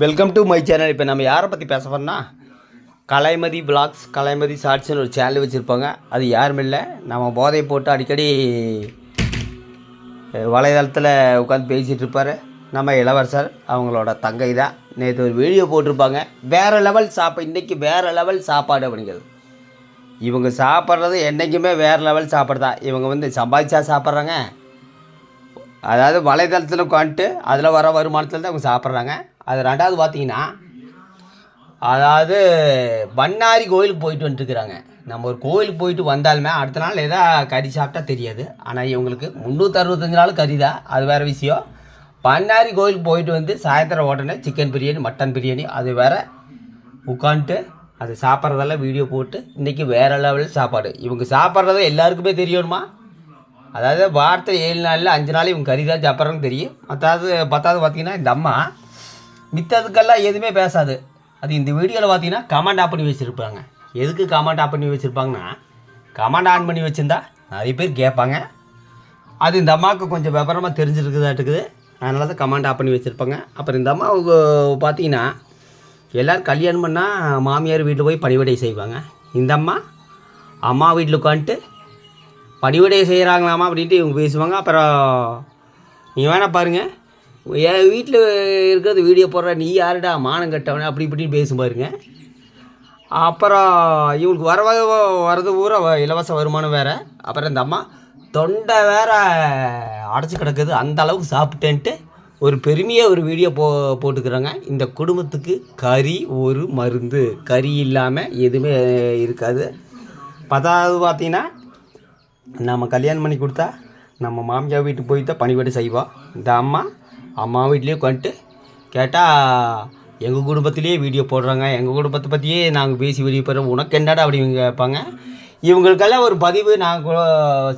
Welcome to my channel இப்போ நம்ம யாரை பற்றி பேச போறோம்னா கலைமதி பிளாக்ஸ் கலைமதி ஷார்ட்ஸ்னு ஒரு சேனல் வச்சுருப்பாங்க. அது யாரும் இல்லை. நம்ம போதை போட்டு அடிக்கடி வலைதளத்தில் உட்காந்து பேசிகிட்டு இருப்பார். நம்ம இளவரசர் அவங்களோட தங்கை தான். நேற்று ஒரு வீடியோ போட்டிருப்பாங்க. வேறு லெவல் சாப்பா இன்றைக்கி வேறு லெவல் சாப்பாடு அப்படிங்கிறது. இவங்க சாப்பிட்றது என்றைக்குமே வேறு லெவல் சாப்பாடு தான். இவங்க வந்து சம்பாதிச்சா சாப்பிட்றாங்க. அதாவது வலைதளத்தில் உட்காந்துட்டு அதில் வர வருமானத்தில் தான் அவங்க சாப்பிட்றாங்க. அது ரெண்டாவது பார்த்தீங்கன்னா அதாவது பண்ணாரி கோயிலுக்கு போயிட்டு வந்துட்டுருக்குறாங்க. நம்ம ஒரு கோயிலுக்கு போயிட்டு வந்தாலுமே அடுத்த நாள் எதா கறி சாப்பிட்டா தெரியாது. ஆனால் இவங்களுக்கு முந்நூற்றறுபத்தஞ்சு நாள் கறி தான். அது வேறு விஷயம். பண்ணாரி கோயிலுக்கு போயிட்டு வந்து சாயந்தரம் உடனே சிக்கன் பிரியாணி மட்டன் பிரியாணி அது வேற உட்காந்துட்டு அது சாப்பிட்றதெல்லாம் வீடியோ போட்டு இன்றைக்கி வேறு லெவலில் சாப்பாடு. இவங்க சாப்பிட்றது எல்லாருக்குமே தெரியணுமா அதாவது வாரத்தில் ஏழு நாளில் அஞ்சு நாள் இவங்க கறி தான் சாப்பிட்றாங்கன்னு தெரியும். மற்றாவது பத்தாவது பார்த்தீங்கன்னா இந்த அம்மா மித்ததுக்கெல்லாம் எதுவுமே பேசாது. அது இந்த வீடியோவில் பார்த்தீங்கன்னா கமெண்ட் ஆஃப் பண்ணி வச்சுருப்பாங்க. எதுக்கு கமெண்ட் ஆஃப் பண்ணி வச்சுருப்பாங்கன்னா கமெண்ட் ஆன் பண்ணி வச்சுருந்தா நிறைய பேர் கேட்பாங்க. அது இந்த அம்மாவுக்கு கொஞ்சம் விவரமாக தெரிஞ்சிருக்குதாட்டுக்குது. அதனால தான் கமெண்ட் ஆஃப் பண்ணி வச்சுருப்பாங்க. அப்புறம் இந்த அம்மா பார்த்தீங்கன்னா எல்லோரும் கல்யாணம் பண்ணால் மாமியார் வீட்டில் போய் பணிவிடை செய்வாங்க. இந்த அம்மா அம்மா வீட்டில் உட்காந்துட்டு பணிவிடை செய்கிறாங்களாமா அப்படின்ட்டு இவங்க பேசுவாங்க. அப்புறம் நீங்கள் வேணால் பாருங்கள் என் வீட்டில் இருக்கிறது வீடியோ போடுற நீ யாருடா? மானம் கட்டவனே? அப்படி இப்படின்னு பேசும் பாருங்க. அப்புறம் இவங்களுக்கு வர வரது பூரா வ- இலவச வருமானம் வேறு. அப்புறம் இந்த அம்மா தொண்டை வேற அடைச்சி கிடக்குது. அந்த அளவுக்கு சாப்பிட்டேன்ட்டு ஒரு பெருமையாக ஒரு வீடியோ போ போட்டுக்கிறாங்க. இந்த குடும்பத்துக்கு கறி ஒரு மருந்து. கறி இல்லாமல் எதுவுமே இருக்காது. பத்தாவது பார்த்தீங்கன்னா நம்ம கல்யாணம் பண்ணி கொடுத்தா நம்ம மாமியார் வீட்டுக்கு போய் தான் பணிவிடை செய்வோம் இந்த அம்மா அம்மா வீட்லேயே உட்காந்துட்டு கேட்டால் எங்கள் குடும்பத்திலேயே வீடியோ போடுறாங்க. எங்கள் குடும்பத்தை பற்றியே நாங்கள் பேசி வீடியோ போடுறோம். உனக்கு என்னடா அப்படி கேட்பாங்க? இவங்களுக்கெல்லாம் ஒரு பதிவு நான்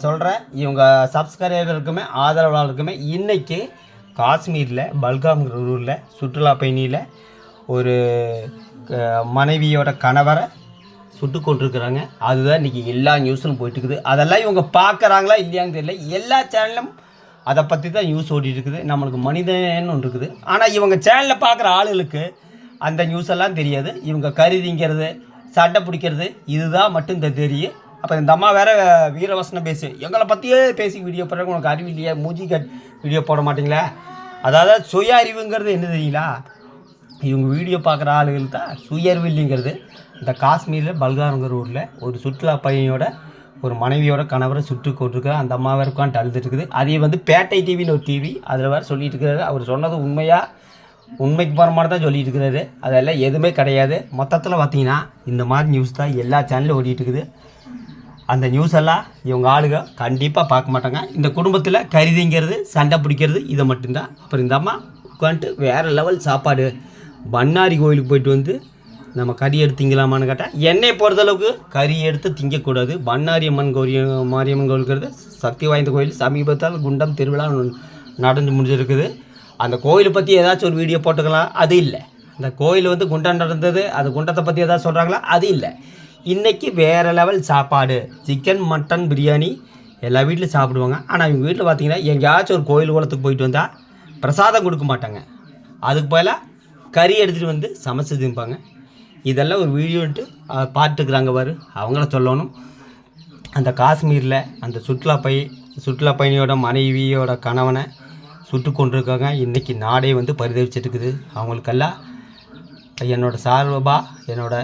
சொல்கிறேன் இவங்க சப்ஸ்கிரைபருக்குமே ஆதரவாளருக்குமே இன்றைக்கி காஷ்மீரில் பல்காம்ங்கிற ஊரில் சுற்றுலா பயணியில் ஒரு மனைவியோட கணவரை சுட்டு கொண்டிருக்கிறாங்க அதுதான் இன்றைக்கி எல்லா நியூஸும் போயிட்டு இருக்குது. அதெல்லாம் இவங்க பார்க்குறாங்களா இல்லையான்னு தெரியல. எல்லா சேனலும் அதை பற்றி தான் நியூஸ் ஓடிட்டு இருக்குது நம்மளுக்கு மனிதன் ஒன்று இருக்குது. ஆனால் இவங்க சேனலில் பார்க்குற ஆளுகளுக்கு அந்த நியூஸ் எல்லாம் தெரியாது. இவங்க கருதிங்கிறது சண்டை பிடிக்கிறது இதுதான் மட்டும் இந்த தெரியும் அப்போ இந்த அம்மா வேற வீரவசனம் பேசு. எங்களை பற்றியே பேசி வீடியோ போடுறாங்க உனக்கு அறிவு இல்லையா? மூஜி கட் வீடியோ போட மாட்டிங்களா? அதாவது சுய அறிவுங்கிறது என்ன தெரியுங்களா? இவங்க வீடியோ பார்க்குற ஆளுகள் தான் சுய அறிவு இல்லைங்கிறது. இந்த காஷ்மீரில் பல்காருங்கிற ஊரில் ஒரு சுற்றுலா பையனோட ஒரு மனைவியோட கணவரை சுட்டு கொண்டிருக்க அந்த அம்மா வேறு உட்காந்து அழுதுட்டு இருக்குது அதே வந்து பேட்டை டிவின்னு ஒரு டிவி அதில் வேறு சொல்லிட்டு இருக்கிறாரு அவர் சொன்னது உண்மையாக உண்மைக்கு போகிற மாதிரி தான் சொல்லிட்டு இருக்கிறாரு அதெல்லாம் எதுவுமே கிடையாது. மொத்தத்தில் பார்த்தீங்கன்னா இந்த மாதிரி நியூஸ் தான் எல்லா சேனலும் ஓடிட்டு இருக்குது. அந்த நியூஸ் எல்லாம் இவங்க ஆளுங்க கண்டிப்பாக பார்க்க மாட்டாங்க. இந்த குடும்பத்தில் கருதிங்கிறது சண்டை பிடிக்கிறது இதை மட்டும்தான். அப்புறம் இந்த அம்மா உட்காந்துட்டு வேறு லெவல் சாப்பாடு. பண்ணாரி கோயிலுக்கு போயிட்டு வந்து நம்ம கறி எடுத்து திங்கலாமான்னு கேட்டால் என்னை பொறுத்தளவுக்கு கறி எடுத்து திங்கக்கூடாது. பண்ணாரி அம்மன் கோயில் மாரியம்மன் கோயிலுக்கிறது சக்தி வாய்ந்த கோயில். சமீபத்தால் குண்டம் திருவிழா நடந்து முடிஞ்சிருக்குது. அந்த கோயிலை பற்றி ஏதாச்சும் ஒரு வீடியோ போட்டுக்கலாம். அது இல்லை. அந்த கோயில் வந்து குண்டம் நடந்தது அந்த குண்டத்தை பற்றி ஏதாவது சொல்கிறாங்களா அது இல்லை. இன்றைக்கி வேறு லெவல் சாப்பாடு. சிக்கன் மட்டன் பிரியாணி எல்லா வீட்லையும் சாப்பிடுவாங்க. ஆனால் இவங்க வீட்டில் பார்த்தீங்கன்னா எங்கேயாச்சும் ஒரு கோயில் குளத்துக்கு போயிட்டு வந்தால் பிரசாதம் கொடுக்க மாட்டாங்க. அதுக்கு பதிலாக கறி எடுத்துகிட்டு வந்து சமைச்சு திம்பாங்க இதெல்லாம் ஒரு வீடியோன்ட்டு பார்த்துக்கிறாங்க பாரு. அவங்கள சொல்லணும். அந்த காஷ்மீரில் அந்த சுற்றுலா பை சுற்றுலா பயணியோட மனைவியோட கணவனை சுட்டு கொண்டிருக்காங்க இன்றைக்கி நாடே வந்து பரிதவிச்சிட்டு இருக்குது அவங்களுக்கெல்லாம் என்னோட சார்பாக என்னோட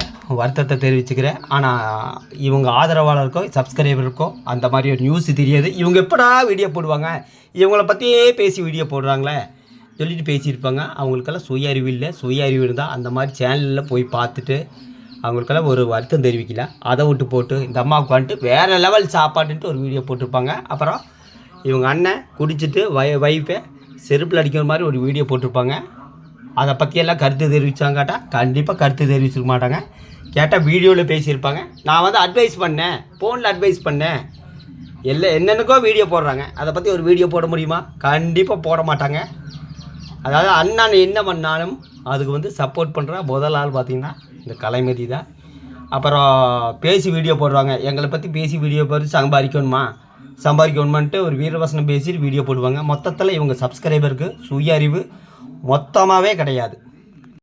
வருத்தத்தை தெரிவிச்சுக்கிறேன். ஆனால் இவங்க ஆதரவாளருக்கோ சப்ஸ்கிரைபருக்கோ அந்த மாதிரி ஒரு நியூஸ் தெரியாது. இவங்க எப்படா வீடியோ போடுவாங்க? இவங்கள பற்றியே பேசி வீடியோ போடுறாங்களே. சொல்லிட்டு பேசியிருப்பாங்க. அவங்களுக்கெல்லாம் சுய அறிவு இல்லை. சுய அறிவு இருந்தால் அந்த மாதிரி சேனலில் போய் பார்த்துட்டு அவங்களுக்கெல்லாம் ஒரு வருத்தம் தெரிவிக்கல. அதை விட்டு போட்டு இந்த அம்மாவுக்கு வந்துட்டு வேறு லெவல் சாப்பாடுன்ட்டு ஒரு வீடியோ போட்டிருப்பாங்க. அப்புறம் இவங்க அண்ணன் குடிச்சிட்டு வை வைஃபை செருப்பில் அடிக்கிற மாதிரி ஒரு வீடியோ போட்டிருப்பாங்க. அதை பற்றியெல்லாம் கருத்து தெரிவித்தாங்க கேட்டால் கண்டிப்பாக கருத்து தெரிவிச்சிருக்க மாட்டாங்க. கேட்டால் வீடியோவில் பேசியிருப்பாங்க. நான் வந்து அட்வைஸ் பண்ணேன். ஃபோனில் அட்வைஸ் பண்ணேன். எல்லா என்னென்னக்கோ வீடியோ போடுறாங்க. அதை பற்றி ஒரு வீடியோ போட முடியுமா? கண்டிப்பாக போட மாட்டாங்க. அதாவது அண்ணன் என்ன பண்ணாலும் அதுக்கு வந்து சப்போர்ட் பண்ணுற முதல் ஆள் பார்த்திங்கன்னா இந்த கலைமதி தான். அப்புறம் பேசி வீடியோ போடுவாங்க. எங்களை பற்றி பேசி வீடியோ போட்டு சம்பாதிக்கணுமா? சம்பாதிக்கணுமான்ட்டு ஒரு வீரவசனம் பேசிட்டு வீடியோ போடுவாங்க. மொத்தத்தில் இவங்க சப்ஸ்கிரைபருக்கு சுய அறிவு மொத்தமாகவே கிடையாது.